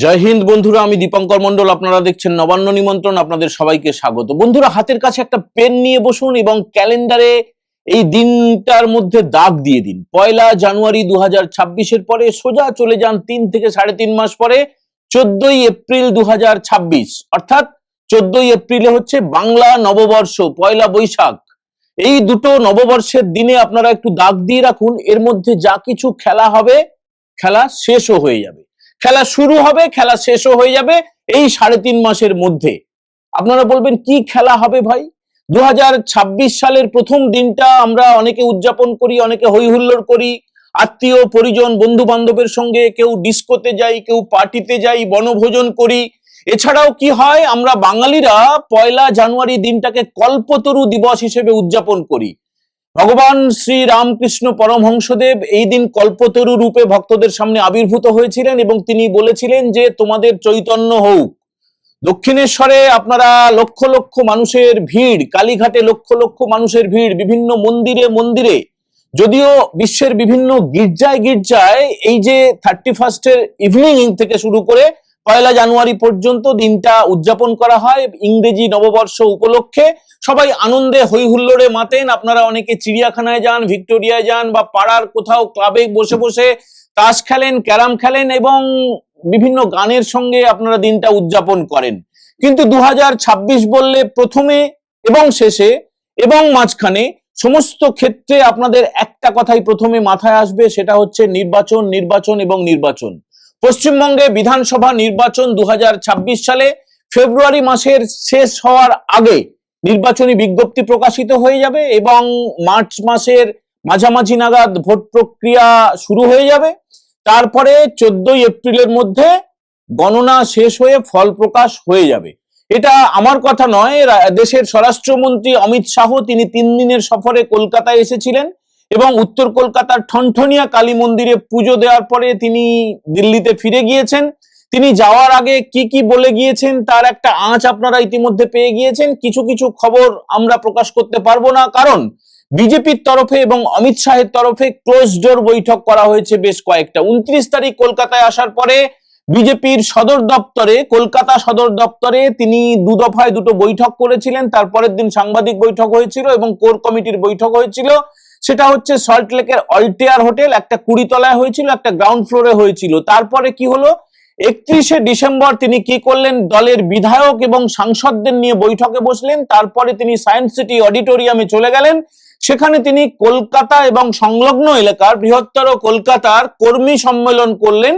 জয় হিন্দ বন্ধুরা, আমি দীপঙ্কর মন্ডল আপনারা দেখছেন নবান্ন নিমন্ত্রণ, আপনাদের সবাইকে স্বাগত। বন্ধুরা, হাতের কাছে একটা পেন নিয়ে বসুন এবং ক্যালেন্ডারে এই দিনটার মধ্যে দাগ দিয়ে দিন। পয়লা জানুয়ারি দু হাজার পরে সোজা চলে যান তিন থেকে সাড়ে তিন মাস পরে, চোদ্দই এপ্রিল দু হাজার ছাব্বিশ। অর্থাৎ চোদ্দই এপ্রিলে হচ্ছে বাংলা নববর্ষ, পয়লা বৈশাখ। এই দুটো নববর্ষের দিনে আপনারা একটু দাগ দিয়ে রাখুন, এর মধ্যে যা কিছু খেলা হবে, খেলা শেষও হয়ে যাবে। খেলা শুরু হবে, খেলা শেষও হয়ে যাবে এই সাড়ে তিন মাসের মধ্যে। আপনারা বলবেন, কি খেলা হবে ভাই? দু হাজার ছাব্বিশ সালের প্রথম দিনটা আমরা অনেকে উদযাপন করি, অনেকে হই হুল্লোড় করি। আত্মীয়, পরিজন বন্ধু বান্ধবের সঙ্গে কেউ ডিস্কোতে যাই, কেউ পার্টিতে যাই, বনভোজন করি। এছাড়াও কি হয়, আমরা বাঙালিরা পয়লা জানুয়ারি দিনটাকে কল্পতরু দিবস হিসেবে উদযাপন করি। ভগবান শ্রী রামকৃষ্ণ পরমহংসদেব এই দিন কল্পতরু রূপে ভক্তদের সামনে আবির্ভূত হয়েছিলেন এবং তিনি বলেছিলেন যে, তোমাদের চৈতন্য হোক। দক্ষিণেশ্বরে আপনারা লক্ষ লক্ষ মানুষের ভিড়, কালীঘাটে লক্ষ লক্ষ মানুষের ভিড়, বিভিন্ন মন্দিরে মন্দিরে। যদিও বিশ্বের বিভিন্ন গির্জায় গির্জায় এই যে থার্টি ফার্স্টের ইভিনিং থেকে শুরু করে পয়লা জানুয়ারি পর্যন্ত দিনটা উদযাপন করা হয় ইংরেজি নববর্ষ উপলক্ষে। সবাই আনন্দে হই হুল্লোড়ে মাতেন। আপনারা অনেকে চিড়িয়াখানায় যান, ভিক্টোরিয়ায় যান বা পাড়ার কোথাও ক্লাবে বসে বসে তাস খেলেন, ক্যারাম খেলেন এবং বিভিন্ন গানের সঙ্গে আপনারা দিনটা উদযাপন করেন। কিন্তু দু হাজার ছাব্বিশ বললে প্রথমে এবং শেষে এবং মাঝখানে সমস্ত ক্ষেত্রে আপনাদের একটা কথাই প্রথমে মাথায় আসবে, সেটা হচ্ছে নির্বাচন নির্বাচন এবং নির্বাচন। পশ্চিমবঙ্গে বিধানসভা নির্বাচন দু হাজার ছাব্বিশ সালে ফেব্রুয়ারি মাসের শেষ হওয়ার আগে নির্বাচনী বিজ্ঞপ্তি প্রকাশিত হয়ে যাবে এবং মার্চ মাসের মাঝামাঝি নাগাদ ভোট প্রক্রিয়া শুরু হয়ে যাবে। তারপরে চোদ্দই এপ্রিলের মধ্যে গণনা শেষ হয়ে ফল প্রকাশ হয়ে যাবে। এটা আমার কথা নয় দেশের স্বরাষ্ট্রমন্ত্রী অমিত শাহ, তিনি তিন দিনের সফরে কলকাতায় এসেছিলেন। এবং উত্তর কলকাতার ঠনঠনিয়া কালী মন্দিরে পুজো দেওয়ার পরে তিনি দিল্লিতে ফিরে গিয়েছেন। তিনি যাওয়ার আগে কি কি বলে গিয়েছেন তার একটা আঁচ আপনারা ইতিমধ্যে পেয়ে গিয়েছেন। কিছু কিছু খবর আমরা প্রকাশ করতে পারব না, কারণ বিজেপির তরফে এবং অমিত শাহের তরফে ক্লোজ ডোর বৈঠক করা হয়েছে বেশ কয়েকটা। উনত্রিশ তারিখ কলকাতায় আসার পরে বিজেপির সদর দপ্তরে, কলকাতা সদর দপ্তরে তিনি দু দফায় দুটো বৈঠক করেছিলেন। তারপরের দিন সাংবাদিক বৈঠক হয়েছিল এবং কোর কমিটির বৈঠক হয়েছিল। সেটা হচ্ছে সল্ট লেকের অল্টেয়ার হোটেল একটা কুড়ি তলায় হয়েছিল, একটা গ্রাউন্ড ফ্লোরে হয়েছিল। তারপরে কি হলো? একত্রিশে ডিসেম্বর তিনি কি করলেন? দলের বিধায়ক এবং সাংসদদের নিয়ে বৈঠকে বসলেন। তারপরে তিনি সায়েন্স সিটি অডিটোরিয়ামে চলে গেলেন। সেখানে তিনি কলকাতা এবং সংলগ্ন এলাকার বৃহত্তর কলকাতার কর্মী সম্মেলন করলেন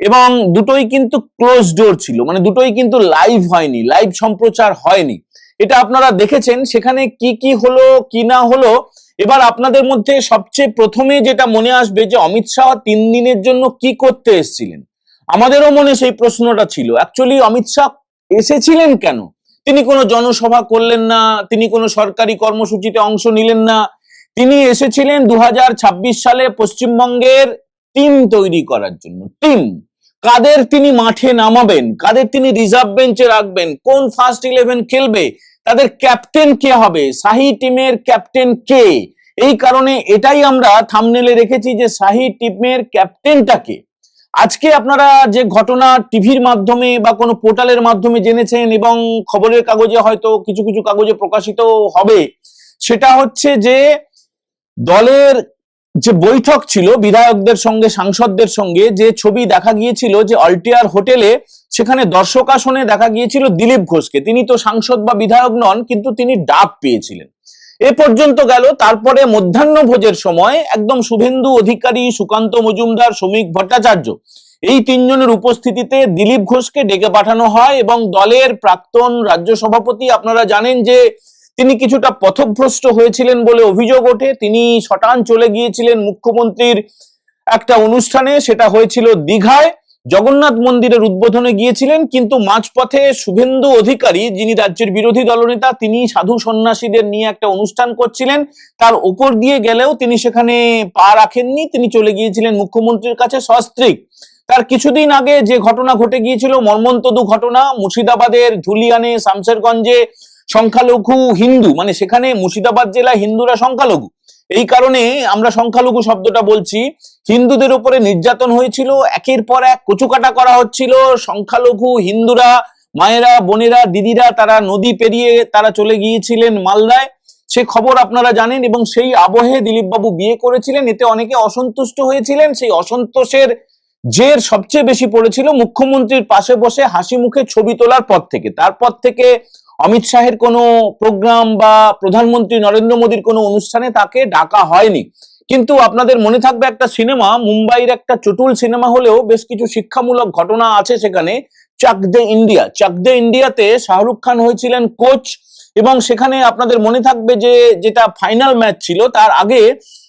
এবং দুটোই কিন্তু ক্লোজ ডোর ছিল। মানে দুটোই কিন্তু লাইভ হয়নি লাইভ সম্প্রচার হয়নি। এটা আপনারা দেখেছেন। সেখানে কি কি হলো, কি না হলো এবার আপনাদের মধ্যে সবচেয়ে প্রথমে যেটা মনে আসবে যে অমিত শাহ তিন দিনের জন্য কি করতে এসেছিলেন? আমাদেরও মনে সেই প্রশ্নটা ছিল। অ্যাকচুয়ালি অমিত শাহ এসেছিলেন কেন? তিনি কোনো জনসভা করলেন না, তিনি কোনো সরকারি কর্মসূচিতে অংশ নিলেন না। তিনি এসেছিলেন দু হাজার ছাব্বিশ সালে পশ্চিমবঙ্গের টিম তৈরি করার জন্য। টিম। কাদের তিনি মাঠে নামাবেন? কাদের তিনি রিজার্ভ বেঞ্চে রাখবেন? কোন ফার্স্ট ইলেভেন খেলবে? তাদের ক্যাপ্টেন কে হবে? শাহি টিমের ক্যাপ্টেন কে? এই কারণে এটাই আমরা থামনেলে রেখেছি যে শাহি টিমের ক্যাপ্টেনটাকে আজকে আপনারা যে ঘটনা টিভির মাধ্যমে বা কোনো পোর্টালের মাধ্যমে জেনেছেন এবং খবরের কাগজে হয়তো কিছু কিছু কাগজে প্রকাশিত হবে, সেটা হচ্ছে যে দলের যে বৈঠক ছিল, বিধায়কদের সঙ্গে, সাংসদদের সঙ্গে, যে ছবি দেখা গিয়েছিল যে অল্টিয়ার হোটেলে সেখানে দর্শক আসনে দেখা গিয়েছিল দিলীপ ঘোষকে। তিনি তো সাংসদ বা বিধায়ক নন, কিন্তু তিনি ডাব পেয়েছিলেন। এ পর্যন্ত গেল, তারপরে মধ্যাহ্ন ভোজের সময় একদম শুভেন্দু অধিকারী, সুকান্ত মজুমদার, শ্রমিক ভট্টাচার্য, এই তিনজনের উপস্থিতিতে দিলীপ ঘোষকে ডেকে পাঠানো হয় এবং দলের প্রাক্তন রাজ্য সভাপতি আপনারা জানেন যে তিনি কিছুটা পথভ্রষ্ট হয়েছিলেন বলে অভিযোগ ওঠে। তিনি শটান চলে গিয়েছিলেন মুখ্যমন্ত্রীর একটা অনুষ্ঠানে, সেটা হয়েছিল দীঘায়। জগন্নাথ মন্দিরের উদ্বোধনে গিয়েছিলেন, কিন্তু মাঝপথে শুভেন্দু অধিকারী, যিনি রাজ্যের বিরোধী দলনেতা, তিনি সাধু সন্ন্যাসীদের নিয়ে একটা অনুষ্ঠান করছিলেন। তার ওপর দিয়ে গেলেও তিনি সেখানে পা রাখেননি, তিনি চলে গিয়েছিলেন মুখ্যমন্ত্রীর কাছে সস্ত্রীক। তার কিছুদিন আগে যে ঘটনা ঘটে গিয়েছিল, মর্মন্তদু ঘটনা, মুর্শিদাবাদের ধুলিয়ানে, শামশেরগঞ্জে সংখ্যালঘু হিন্দু মানে সেখানে মুর্শিদাবাদ জেলা হিন্দুরা সংখ্যালঘু। এই কারণে আমরা সংখ্যালঘু শব্দটা বলছি। হিন্দুদের উপরে নির্যাতন হয়েছিল, একের পর এক কচুকাটা করা হচ্ছিল। সংখ্যালঘু হিন্দুরা, মায়েরা, বোনেরা, দিদিরা তারা নদী পেরিয়ে তারা চলে গিয়েছিলেন মালদায়। সে খবর আপনারা জানেন এবং সেই আবহে দিলীপ বাবু বিয়ে করেছিলেন। এতে অনেকে অসন্তুষ্ট হয়েছিলেন। সেই অসন্তোষের জের সবচেয়ে বেশি পড়েছিল মুখ্যমন্ত্রীর পাশে বসে হাসি মুখে ছবি তোলার পর থেকে। তারপর থেকে অমিত শাহের কোনো প্রোগ্রাম বা প্রধানমন্ত্রী নরেন্দ্র মোদীর কোনো অনুষ্ঠানে তাকে ডাকা হয়নি। কিন্তু আপনাদের মনে থাকবে একটা সিনেমা, মুম্বাইয়ের একটা চটুল সিনেমা হলেও বেশ কিছু শিক্ষামূলক ঘটনা আছে সেখানে। চাক দে ইন্ডিয়া। চাক দে ইন্ডিয়াতে শাহরুখ খান হয়েছিলেন কোচ এবং সেখানে আপনাদের মনে থাকবে যে, যেটা ফাইনাল ম্যাচ ছিল, তার আগে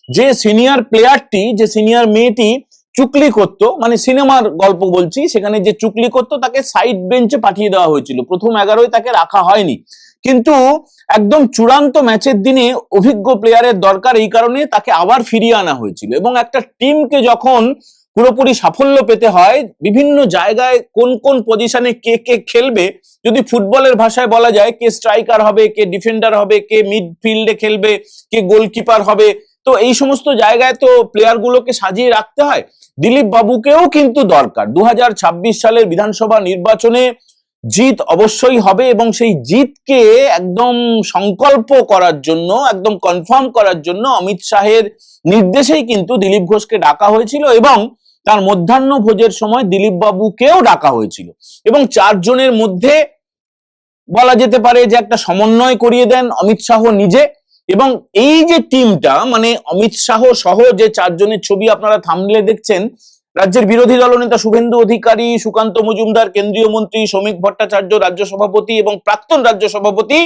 যে সিনিয়র প্লেয়ারটি, যে সিনিয়র মেয়েটি চুকলি করত মানে সিনেমার গল্প বলছি, সেখানে যে চুকলি করত তাকে সাইড বেঞ্চে পাঠিয়ে দেওয়া হয়েছিল। প্রথম এগারোয় তাকে রাখা হয়নি। কিন্তু একদম চূড়ান্ত ম্যাচের দিনে অভিজ্ঞ প্লেয়ারের দরকার এই কারণে তাকে আবার ফিরিয়ে আনা হয়েছিল। এবং একটা টিমকে যখন পুরোপুরি সাফল্য পেতে হয়, বিভিন্ন জায়গায় কোন কোন পজিশনে কে কে খেলবে, যদি ফুটবলের ভাষায় বলা যায়, কে স্ট্রাইকার হবে, কে ডিফেন্ডার হবে, কে মিডফিল্ডে খেলবে, কে গোলকিপার হবে তো এই সমস্ত জায়গায় তো প্লেয়ার গুলোকে সাজিয়ে রাখতে হয়। দিলীপ বাবুকেও কিন্তু দরকার। দু হাজার ছাব্বিশ সালের বিধানসভা নির্বাচনে জিত অবশ্যই হবে এবং সেই জিতকে একদম সংকল্প করার জন্য, একদম কনফার্ম করার জন্য অমিত শাহের নির্দেশেই কিন্তু দিলীপ ঘোষকে ডাকা হয়েছিল এবং তার মধ্যাহ্ন ভোজের সময় দিলীপ বাবুকেও ডাকা হয়েছিল। এবং চারজনের মধ্যে বলা যেতে পারে যে একটা সমন্বয় করিয়ে দেন অমিত শাহ নিজে। এবং এই যে টিমটা মানে অমিত শাহ সহ যে চারজনের ছবি আপনারা থামলে দেখছেন, রাজ্যের বিরোধী দলনেতা শুভেন্দু অধিকারী, সুকান্ত মজুমদার, কেন্দ্রীয় মন্ত্রী শ্রমিক ভট্টাচার্য, রাজ্য সভাপতি এবং প্রাক্তন রাজ্য সভাপতি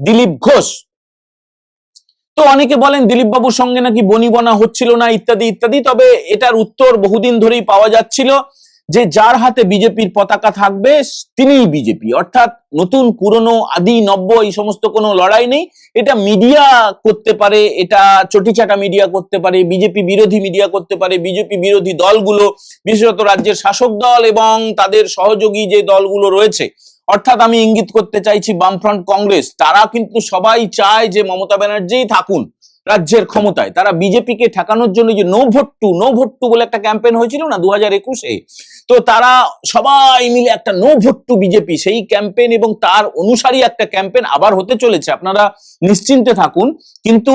দিলীপ ঘোষ। তো অনেকে বলেন দিলীপ বাবুর সঙ্গে নাকি বনিবনা হচ্ছিল না ইত্যাদি ইত্যাদি, তবে এটার উত্তর বহুদিন ধরেই পাওয়া যাচ্ছিল। যে যার হাতে বিজেপির পতাকা থাকবে, তিনিই বিজেপি। অর্থাৎ নতুন, পুরনো, আদি, নব্য, এই সমস্ত কোনো লড়াই নেই। এটা মিডিয়া করতে পারে, এটা চটিচাটা মিডিয়া করতে পারে, বিজেপি বিরোধী মিডিয়া করতে পারে, বিজেপি বিরোধী দলগুলো, বিশেষত রাজ্যের শাসক দল এবং তাদের সহযোগী যে দলগুলো রয়েছে। অর্থাৎ আমি ইঙ্গিত করতে চাইছি বামফ্রন্ট কংগ্রেস। তারা কিন্তু সবাই চায় যে মমতা ব্যানার্জি থাকুন। রাজ্যের ক্ষমতায়। তারা বিজেপিকে ঠেকানোর জন্য যে no vote to no vote to বলে একটা ক্যাম্পেইন হয়েছিল না দু হাজার একুশে? তো তারা সবাই মিলে একটা নো ভোট টু বিজেপি, সেই ক্যাম্পেইন এবং তার অনুসারী একটা ক্যাম্পেইন আবার হতে চলেছে। আপনারা নিশ্চিন্তে থাকুন, কিন্তু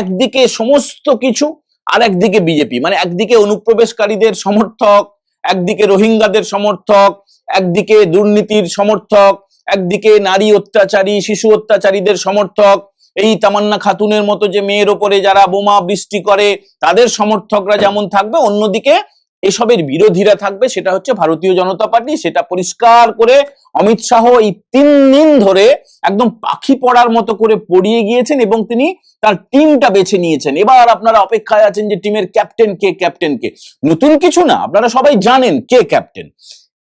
একদিকে সমস্ত কিছু আর একদিকে বিজেপি। মানে একদিকে অনুপ্রবেশকারীদের সমর্থক, একদিকে রোহিঙ্গাদের সমর্থক, একদিকে দুর্নীতির সমর্থক, একদিকে নারী অত্যাচারী, শিশু অত্যাচারীদের সমর্থক এই তামান্না খাতুনের মতো যে মেয়ের ওপরে যারা বোমা বৃষ্টি করে, তাদের সমর্থকরা যেমন থাকবে, অন্যদিকে এসবের বিরোধীরা থাকবে, সেটা হচ্ছে ভারতীয় জনতা পার্টি। সেটা পরিষ্কার করে অমিত শাহ এই তিন দিন ধরে একদম পাখি পড়ার মতো করে পড়িয়ে গিয়েছেন এবং তিনি তার টিমটা বেছে নিয়েছেন। এবার আপনারা অপেক্ষায় আছেন যে টিমের ক্যাপ্টেন কে ক্যাপ্টেন কে? নতুন কিছু না, আপনারা সবাই জানেন কে ক্যাপ্টেন।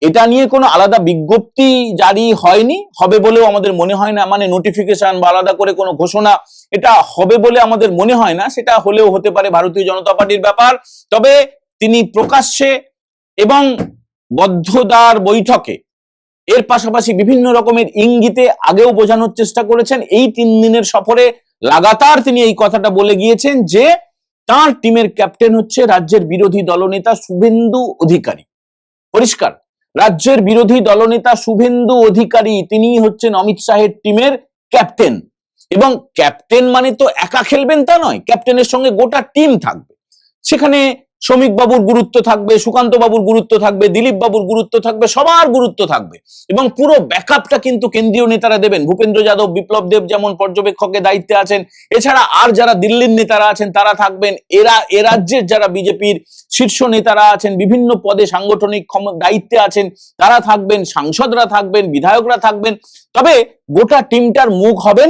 এটা নিয়ে কোনো আলাদা বিজ্ঞপ্তি জারি হয়নি, হবে বলেও আমাদের মনে হয় না মানে নোটিফিকেশন বা আলাদা করে কোনো ঘোষণা এটা হবে বলে আমাদের মনে হয় না, সেটা হলেও হতে পারে ভারতীয় জনতা পার্টির ব্যাপার। তবে তিনি প্রকাশ্যে এবং বদ্ধদার বৈঠকে এর পাশাপাশি বিভিন্ন রকমের ইঙ্গিতে আগেও বোঝানোর চেষ্টা করেছেন। এই তিন দিনের সফরে লাগাতার তিনি এই কথাটা বলে গিয়েছেন যে, তার টিমের ক্যাপ্টেন হচ্ছে রাজ্যের বিরোধী দলনেতা শুভেন্দু অধিকারী। পরিষ্কার। রাজ্যের বিরোধী দলনেতা শুভেন্দু অধিকারী তিনি হচ্ছেন অমিত শাহের টিমের ক্যাপ্টেন। এবং ক্যাপ্টেন মানে তো একা খেলবেন তা নয়, ক্যাপ্টেনের সঙ্গে গোটা টিম থাকবে। সেখানে শ্রমিক বাবুর গুরুত্ব থাকবে, সুকান্ত বাবুর গুরুত্ব থাকবে, দিলীপ বাবুর গুরুত্ব থাকবে, সবার গুরুত্ব থাকবে। এবং পুরো ব্যাকআপটা কিন্তু কেন্দ্রীয় নেতারা দেবেন। ভূপেন্দ্র যাদব, বিপ্লব দেব যেমন পর্যবেক্ষকের দায়িত্বে আছেন, এছাড়া আর যারা দিল্লির নেতারা আছেন, তারা থাকবেন এরা, এ রাজ্যের যারা বিজেপির শীর্ষ নেতারা আছেন, বিভিন্ন পদে সাংগঠনিক ক্ষম, দায়িত্বে আছেন, তারা থাকবেন, সাংসদরা থাকবেন, বিধায়করা থাকবেন। তবে গোটা টিমটার মুখ হবেন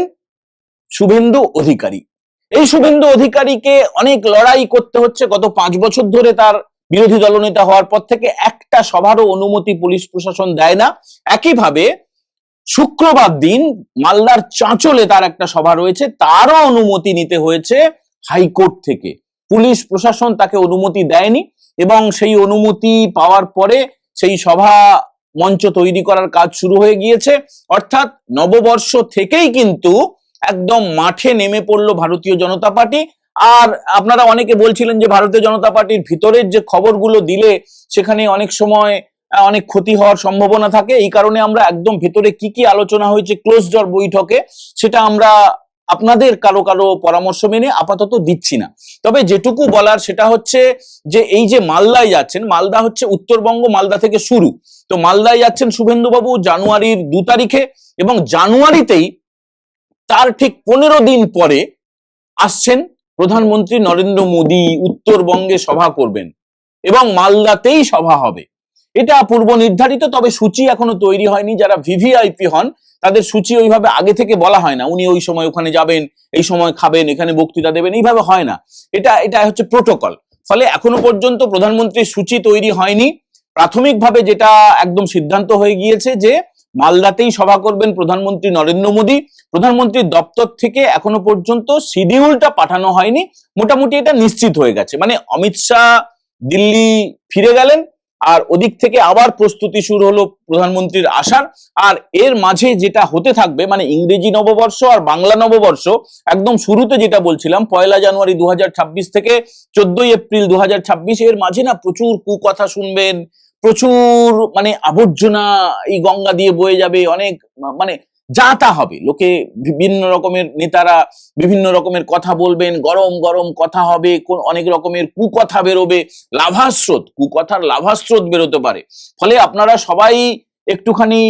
শুভেন্দু অধিকারী। এই শুভেন্দু অধিকারীকে অনেক লড়াই করতে হচ্ছে। গত পাঁচ বছর ধরে তার বিরোধী দলনেতা হওয়ার পর থেকে একটা সভারও অনুমতি পুলিশ প্রশাসন দেয় না। একইভাবে শুক্রবার দিন মালদার চাঁচলে তার একটা সভা রয়েছে। তারও অনুমতি নিতে হয়েছে হাইকোর্ট থেকে। পুলিশ প্রশাসন তাকে অনুমতি দেয়নি এবং সেই অনুমতি পাওয়ার পরে সেই সভা মঞ্চ তৈরি করার কাজ শুরু হয়ে গিয়েছে। অর্থাৎ নববর্ষ থেকেই কিন্তু একদম মাঠে নেমে পড়ল ভারতীয় জনতা পার্টি। আর আপনারা অনেকে বলছিলেন যে ভারতীয় জনতা পার্টির ভিতরের যে খবরগুলো দিলে সেখানে অনেক সময় অনেক ক্ষতি হওয়ার সম্ভাবনা থাকে। এই কারণে আমরা একদম ভেতরে কি কি আলোচনা হয়েছে ক্লোজ ডর বৈঠকে, সেটা আমরা আপনাদের কারও কারও পরামর্শ মেনে আপাতত দিচ্ছি না। তবে যেটুকু বলার সেটা হচ্ছে যে এই যে মালদায় যাচ্ছেন, মালদা হচ্ছে উত্তরবঙ্গ, মালদা থেকে শুরু। তো মালদায় যাচ্ছেন শুভেন্দুবাবু জানুয়ারির দু তারিখে এবং জানুয়ারিতেই তার ঠিক পনেরো দিন পরে আসছেন প্রধানমন্ত্রী নরেন্দ্র মোদী, উত্তরবঙ্গে সভা করবেন এবং মালদাতেই সভা হবে। এটা পূর্ব নির্ধারিত, তবে সূচি এখনও তৈরি হয়নি। যারা ভিভিআইপি হন, তাদের সূচি ওইভাবে আগে থেকে বলা হয় না। উনি ওই সময় ওখানে যাবেন, এই সময় খাবেন, এখানে বক্তৃতা দেবেন, এইভাবে হয় না। এটা এটা হচ্ছে প্রোটোকল। ফলে এখনও পর্যন্ত প্রধানমন্ত্রীর সূচি তৈরি হয়নি। প্রাথমিকভাবে যেটা একদম সিদ্ধান্ত হয়ে গিয়েছে যে মালদাতেই সভা করবেন প্রধানমন্ত্রী নরেন্দ্র মোদী। প্রধানমন্ত্রীর দপ্তর থেকে এখনও পর্যন্ত শিডিউলটা পাঠানো হয়নি। মোটামুটি এটা নিশ্চিত হয়ে গেছে। মানে অমিত শাহ দিল্লি ফিরে গেলেন, আর ওদিক থেকে আবার প্রস্তুতি শুরু হলো প্রধানমন্ত্রীর আসার। আর এর মাঝে যেটা হতে থাকবে মানে ইংরেজি নববর্ষ আর বাংলা নববর্ষ, একদম শুরুতে যেটা বলছিলাম, পয়লা জানুয়ারি দু হাজার ছাব্বিশ থেকে চোদ্দই এপ্রিল দু হাজার ছাব্বিশ, এর মাঝে না প্রচুর কুকথা শুনবেন প্রচুর মানে আবর্জনা এই গঙ্গা দিয়ে বয়ে যাবে, অনেক মানে যা তা হবে। লোকে বিভিন্ন রকমের নেতারা বিভিন্ন রকমের কথা বলবেন, গরম গরম কথা হবে, কোন অনেক রকমের কুকথা বেরোবে, লাভাস্রোত, কুকথার লাভাস্রোত বেরোতে পারে। ফলে আপনারা সবাই একটুখানি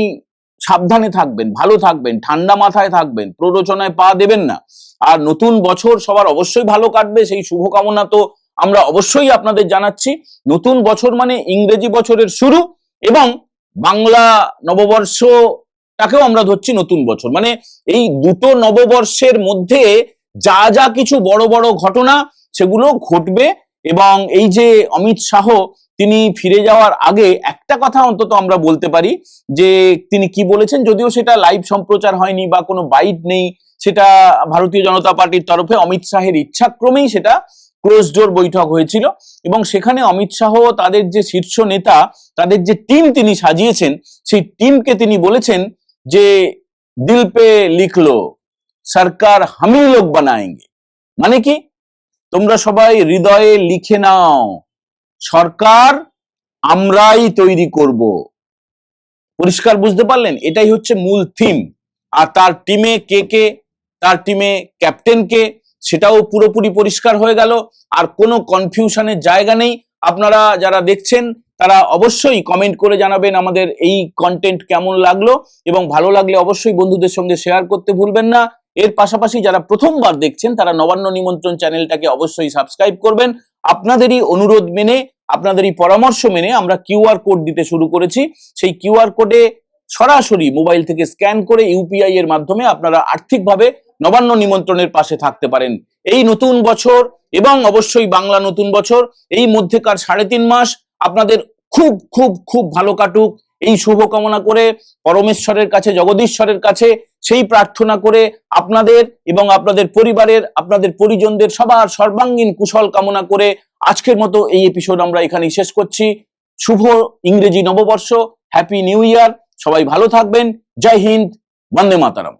সাবধানে থাকবেন, ভালো থাকবেন, ঠান্ডা মাথায় থাকবেন, প্ররোচনায় পা দেবেন না। আর নতুন বছর সবার অবশ্যই ভালো কাটবে, সেই শুভকামনা তো আমরা অবশ্যই আপনাদের জানাচ্ছি, নতুন বছর মানে ইংরেজি বছরের শুরু এবং বাংলা নববর্ষটাকেও আমরা ধরছি নতুন বছর। মানে এই দুটো নববর্ষের মধ্যে যা যা কিছু বড় বড় ঘটনা সেগুলো ঘটবে এবং এই যে অমিত শাহ তিনি ফিরে যাওয়ার আগে একটা কথা অন্তত আমরা বলতে পারি যে তিনি কি বলেছেন যদিও সেটা লাইভ সম্প্রচার হয়নি বা কোনো বাইট নেই, সেটা ভারতীয় জনতা পার্টির তরফে অমিত শাহের ইচ্ছাক্রমেই সেটা ক্লোজ ডোর বৈঠক হয়েছিল এবং সেখানে অমিত শাহ তাদের যে শীর্ষ নেতা, তাদের যে টিম তিনি সাজিয়েছেন, সেই টিমকে তিনি বলেছেন যে দিল পে লিখলো সরকার হামি লোক বানায়েঙ্গে। মানে কি? তোমরা সবাই হৃদয়ে লিখে নাও, সরকার আমরাই তৈরি করব। পরিষ্কার বুঝতে পারলেন? এটাই হচ্ছে মূল থিম আর তার টিমে কে কে? তার টিমে ক্যাপ্টেন কে? সেটাও পুরোপুরি পরিষ্কার হয়ে গেল। আর কোনো কনফিউশনের জায়গা নেই। আপনারা যারা দেখছেন, তারা অবশ্যই কমেন্ট করে জানাবেন আমাদের এই কন্টেন্ট কেমন লাগল। এবং ভালো লাগলে অবশ্যই বন্ধুদের সঙ্গে শেয়ার করতে ভুলবেন না। এর পাশাপাশি যারা প্রথমবার দেখছেন, তারা নবান্ন নিমন্ত্রণ চ্যানেলটাকে অবশ্যই সাবস্ক্রাইব করবেন। আপনাদেরই অনুরোধ মেনে, আপনাদেরই পরামর্শ মেনে আমরা কিউআর কোড দিতে শুরু করেছি। সেই কিউআর কোডে সরাসরি মোবাইল থেকে স্ক্যান করে ইউপিআই এর মাধ্যমে আপনারা আর্থিকভাবে নবান্ন নিমন্ত্রণের পাশে থাকতে পারেন। এই নতুন বছর এবং অবশ্যই বাংলা নতুন বছর, এই মধ্যেকার সাড়ে তিন মাস আপনাদের খুব খুব খুব ভালো কাটুক। এই শুভকামনা করে পরমেশ্বরের কাছে, জগদীশ্বরের কাছে সেই প্রার্থনা করে আপনাদের এবং আপনাদের পরিবারের, আপনাদের পরিজনদের সবার সর্বাঙ্গীন কুশল কামনা করে আজকের মতো এই এপিসোড আমরা এখানেই শেষ করছি। শুভ ইংরেজি নববর্ষ হ্যাপি নিউ ইয়ার সবাই ভালো থাকবেন। জয় হিন্দ, বন্দে মাতারাম।